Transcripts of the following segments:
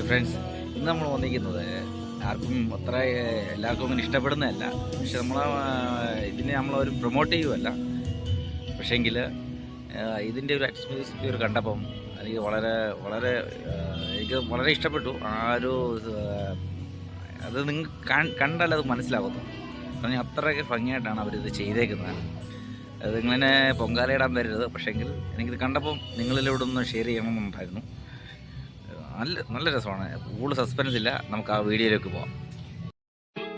Hi friends ഇന്ന് നമ്മൾ വന്നിരിക്കുന്നത് ആർക്കും അത്ര എല്ലാവർക്കും അങ്ങനെ ഇഷ്ടപ്പെടുന്നതല്ല. പക്ഷെ നമ്മൾ ഇതിനെ നമ്മളൊരു പ്രൊമോട്ട് ചെയ്യുമല്ല പക്ഷേങ്കിൽ ഇതിന്റെ ഒരു അറ്റ്മോസ്ഫിയർ കണ്ടപ്പം എനിക്ക് വളരെ വളരെ എനിക്ക് വളരെ ഇഷ്ടപ്പെട്ടു. ആ ഒരു അത് നിങ്ങൾ കണ്ടാൽ അത് മനസ്സിലാകുന്നു കാരണം അത്രയ്ക്ക് ഭംഗിയായിട്ടാണ് അവരിത് ചെയ്തേക്കുന്നത്. നിങ്ങളിനെ പൊങ്കാലയിടാൻ വരരുത്. പക്ഷേങ്കിൽ എനിക്കിത് കണ്ടപ്പം നിങ്ങളിലൂടെ ഒന്ന് ഷെയർ ചെയ്യണമെന്നുണ്ടായിരുന്നു നല്ല നല്ല രസമാണ്. കൂടുതൽ സസ്പെൻസ് ഇല്ല. നമുക്ക് ആ വീഡിയോയിലേക്ക് പോവാം.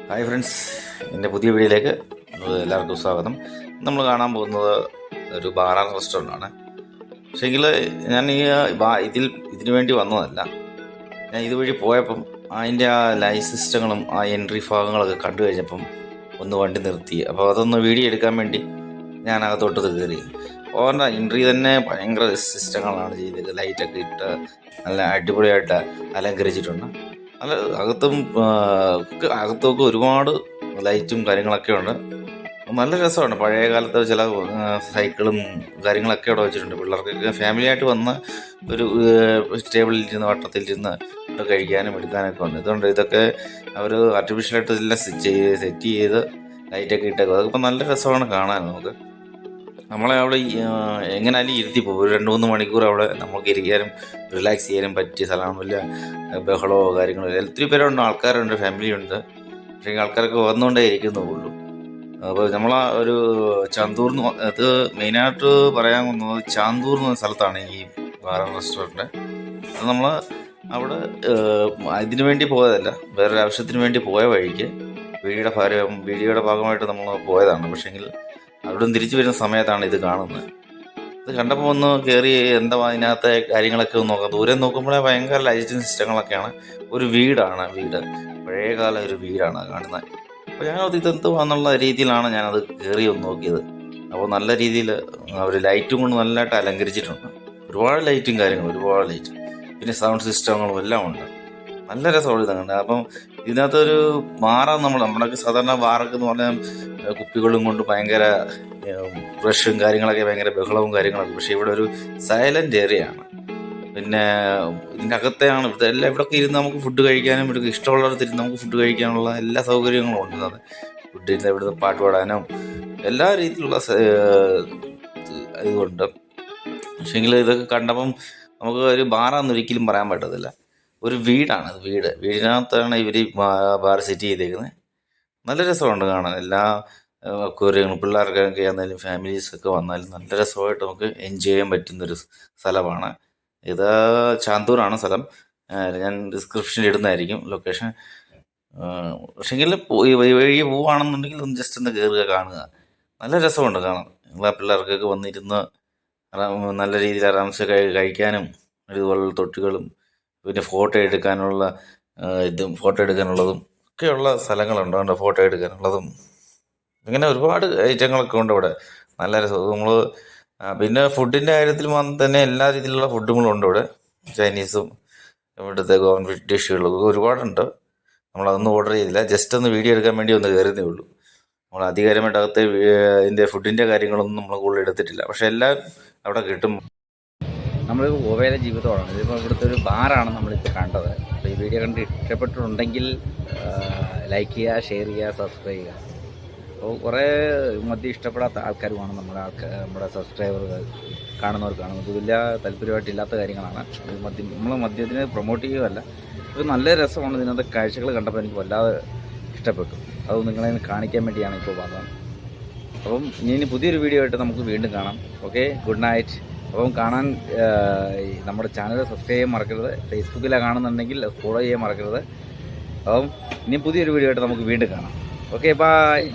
Hi friends. എന്റെ പുതിയ വീഡിയോയിലേക്ക് എല്ലാവർക്കും സ്വാഗതം. നമ്മൾ കാണാൻ പോകുന്നത് ഒരു ബാർ റെസ്റ്റോറന്റ് ആണ് പക്ഷേങ്കിൽ ഞാൻ ഈ ഇതിൽ ഇതിനു വേണ്ടി വന്നതല്ല. ഞാൻ ഇതുവഴി പോയപ്പം അതിന്റെ ആ ലൈഫ് സിസ്റ്റങ്ങളും ആ എൻട്രി ഭാഗങ്ങളൊക്കെ കണ്ടു കഴിഞ്ഞപ്പം ഒന്ന് വണ്ടി നിർത്തി. അപ്പോൾ അതൊന്ന് വീഡിയോ എടുക്കാൻ വേണ്ടി ഞാൻ അകത്തോട്ട് കയറി. ഓറിന്റെ എൻട്രി തന്നെ ഭയങ്കര സിസ്റ്റങ്ങളാണ് ചെയ്തത്. ലൈറ്റൊക്കെ ഇട്ട് നല്ല അടിപൊളിയായിട്ട് അലങ്കരിച്ചിട്ടുണ്ട്. നല്ല അകത്തും അകത്തുമൊക്കെ ഒരുപാട് ലൈറ്റും കാര്യങ്ങളൊക്കെ ഉണ്ട്. നല്ല രസമാണ്. പഴയ കാലത്ത് ചില സൈക്കിളും കാര്യങ്ങളൊക്കെ അവിടെ വെച്ചിട്ടുണ്ട്. പിള്ളേർക്കൊക്കെ ഫാമിലി ആയിട്ട് വന്ന് ഒരു ടേബിളിൽ ഇരുന്ന് വട്ടത്തിലിരുന്ന് കഴിക്കാനും എടുക്കാനൊക്കെ ഉണ്ട്. ഇതുകൊണ്ട് ഇതൊക്കെ അവർ ആർട്ടിഫിഷ്യലായിട്ട് എല്ലാം സെറ്റ് ചെയ്ത് ലൈറ്റൊക്കെ ഇട്ടേക്കും. അതൊക്കെ ഇപ്പം നല്ല രസമാണ് കാണാൻ നമുക്ക്. നമ്മളെ അവിടെ എങ്ങനെയാലും ഇരുത്തി പോകും? ഒരു രണ്ട് മൂന്ന് മണിക്കൂർ അവിടെ നമുക്ക് ഇരിക്കാനും റിലാക്സ് ചെയ്യാനും പറ്റിയ സ്ഥലമാണ്. വലിയ ബഹളമോ കാര്യങ്ങളോ ഇല്ല. ഒത്തിരി പേരുണ്ട് ആൾക്കാരുണ്ട് ഫാമിലി ഉണ്ട്. പക്ഷേ ആൾക്കാരൊക്കെ വന്നുകൊണ്ടേ ഇരിക്കുന്നുള്ളൂ. അപ്പോൾ നമ്മളാ ഒരു ചാന്തൂർ എന്ന് അത് മെയിനായിട്ട് പറയാൻ വന്നത് ചാന്തൂർ എന്ന സ്ഥലത്താണ് ഈ വേറെ റെസ്റ്റോറന്റ്. അത് നമ്മൾ അവിടെ ഇതിനു വേണ്ടി പോയതല്ല വേറൊരു ആവശ്യത്തിന് വേണ്ടി പോയ വഴിക്ക് വീടിയുടെ ഭാരം വീടിയുടെ ഭാഗമായിട്ട് നമ്മൾ പോയതാണ്. പക്ഷേങ്കിൽ അവിടെ നിന്ന് തിരിച്ചു വരുന്ന സമയത്താണ് ഇത് കാണുന്നത്. ഇത് കണ്ടപ്പോൾ ഒന്ന് കയറി എന്താ അതിനകത്തെ കാര്യങ്ങളൊക്കെ ഒന്ന് നോക്കാം. ദൂരെ നോക്കുമ്പോഴേ ഭയങ്കര ലൈറ്റിംഗ് സിസ്റ്റങ്ങളൊക്കെയാണ് ഒരു വീടാണ് വീട്. പഴയകാല ഒരു വീടാണ് കാണുന്നത്. അപ്പോൾ ഞാനത് ഇതെന്തുവാന്നുള്ള രീതിയിലാണ് ഞാനത് കയറി ഒന്ന് നോക്കിയത്. അപ്പോൾ നല്ല രീതിയിൽ അവർ ലൈറ്റും കൊണ്ട് നല്ലതായിട്ട് അലങ്കരിച്ചിട്ടുണ്ട്. ഒരുപാട് ലൈറ്റും കാര്യങ്ങളും ഒരുപാട് ലൈറ്റ് പിന്നെ സൗണ്ട് സിസ്റ്റങ്ങളും എല്ലാം ഉണ്ട്. നല്ല രസമുള്ള ഇതാണ് അപ്പം ഇതിനകത്തൊരു മാറ നമ്മൾ. നമ്മളൊക്കെ സാധാരണ വാറൊക്കെ എന്ന് പറഞ്ഞാൽ കുപ്പികളും കൊണ്ട് ഭയങ്കര ബ്രഷും കാര്യങ്ങളൊക്കെ ഭയങ്കര ബഹളവും കാര്യങ്ങളൊക്കെ. പക്ഷേ ഇവിടെ ഒരു സൈലന്റ് ഏരിയയാണ്. പിന്നെ ഇതിന്റെ അകത്തെയാണ് ഇതെല്ലാം ഇവിടെയൊക്കെ ഇരുന്ന് നമുക്ക് ഫുഡ് കഴിക്കാനും ഇവിടെ ഇഷ്ടമുള്ളിടത്ത് ഇരുന്ന് നമുക്ക് ഫുഡ് കഴിക്കാനുള്ള എല്ലാ സൗകര്യങ്ങളും ഉണ്ട് അത് ഫുഡിന്റെ ഇവിടുന്ന് പാട്ട് പാടാനും എല്ലാ രീതിയിലുള്ള ഇതുണ്ട് പക്ഷേങ്കിൽ ഇതൊക്കെ കണ്ടപ്പം നമുക്ക് ഒരു ബാറാന്ന് ഒരിക്കലും പറയാൻ പറ്റത്തില്ല. ഒരു വീടാണ് വീട്. വീടിനകത്താണ് ഇവർ ബാർ സെറ്റ് ചെയ്തേക്കുന്നത് നല്ല രസമുണ്ട് കാണാൻ. എല്ലാ അക്വേറിയങ്ങളും പിള്ളേർക്കൊക്കെ ആണെങ്കിലും ഫാമിലീസൊക്കെ വന്നാലും നല്ല രസമായിട്ട് നമുക്ക് എൻജോയ് ചെയ്യാൻ പറ്റുന്നൊരു സ്ഥലമാണ്. ഇത് ചാന്തൂരാണ് സ്ഥലം. ഞാൻ ഡിസ്ക്രിപ്ഷനിൽ ഇടുന്നതായിരിക്കും ലൊക്കേഷൻ. പക്ഷെങ്കിൽ പോയി വഴി പോവുകയാണെന്നുണ്ടെങ്കിൽ ഒന്ന് ജസ്റ്റ് ഒന്ന് കയറുക കാണുക. നല്ല രസമുണ്ട് കാണാൻ. എല്ലാ പിള്ളേർക്കൊക്കെ വന്നിരുന്ന് നല്ല രീതിയിൽ ആറാംസ് കഴിക്കാനും ഇതുപോലുള്ള തൊട്ടികളും പിന്നെ ഫോട്ടോ എടുക്കാനുള്ള ഇതും ഫോട്ടോ എടുക്കാനുള്ളതും ഒക്കെയുള്ള സ്ഥലങ്ങളുണ്ട്. അതുകൊണ്ട് ഫോട്ടോ എടുക്കാനുള്ളതും ഇങ്ങനെ ഒരുപാട് ഐറ്റങ്ങളൊക്കെ ഉണ്ട് ഇവിടെ. നല്ല രസം നമ്മൾ പിന്നെ ഫുഡിന്റെ കാര്യത്തിൽ തന്നെ എല്ലാ രീതിയിലുള്ള ഫുഡുകളും ഉണ്ട് ഇവിടെ. ചൈനീസും ഇവിടുത്തെ ഗവൺമെന്റ് ഡിഷുകളും ഒരുപാടുണ്ട്. നമ്മളതൊന്നും ഓർഡർ ചെയ്തില്ല. ജസ്റ്റ് ഒന്ന് വീഡിയോ എടുക്കാൻ വേണ്ടി ഒന്ന് കയറുന്നേ ഉള്ളൂ. നമ്മൾ അധികാരമായിട്ട് അകത്തെ ഇതിന്റെ ഫുഡിന്റെ കാര്യങ്ങളൊന്നും നമ്മൾ കൂടുതൽ എടുത്തിട്ടില്ല. പക്ഷെ എല്ലാം അവിടെ കിട്ടും. നമ്മൾ ഗോവയിലെ ജീവിതമാണ് ഇതിപ്പോൾ ഇവിടുത്തെ ഒരു ബാറാണ് നമ്മളിപ്പോൾ കണ്ടത്. അപ്പോൾ ഈ വീഡിയോ കണ്ട് ഇഷ്ടപ്പെട്ടിട്ടുണ്ടെങ്കിൽ ലൈക്ക് ചെയ്യുക ഷെയർ ചെയ്യുക സബ്സ്ക്രൈബ് ചെയ്യുക. അപ്പോൾ കുറേ മദ്യം ഇഷ്ടപ്പെടാത്ത ആൾക്കാരുമാണ് നമ്മുടെ ആൾക്കാർ നമ്മുടെ സബ്സ്ക്രൈബറുകൾ കാണുന്നവർക്കാണ് കാണുന്നത്. വലിയ താല്പര്യമായിട്ടില്ലാത്ത കാര്യങ്ങളാണ്. മദ്യം നമ്മൾ മദ്യത്തിനെ പ്രൊമോട്ട് ചെയ്യുകയല്ല. ഒരു നല്ല രസമാണ് ഇതിനകത്ത് കാഴ്ചകൾ കണ്ടപ്പോൾ എനിക്ക് വല്ലാതെ ഇഷ്ടപ്പെട്ടു. അത് നിങ്ങളെ കാണിക്കാൻ വേണ്ടിയാണ് ഇപ്പോൾ വന്നത്. അപ്പം ഇനി പുതിയൊരു വീഡിയോ ആയിട്ട് നമുക്ക് വീണ്ടും കാണാം. ഓക്കെ ഗുഡ് നൈറ്റ് അപ്പം കാണാൻ നമ്മുടെ ചാനൽ സബ്സ്ക്രൈബ് ചെയ്യാൻ മറക്കരുത്. ഫേസ്ബുക്കിലാണ് കാണുന്നുണ്ടെങ്കിൽ ഫോളോ ചെയ്യാൻ മറക്കരുത്. അപ്പം ഇനി പുതിയൊരു വീഡിയോ ആയിട്ട് നമുക്ക് വീണ്ടും കാണാം. Okay bye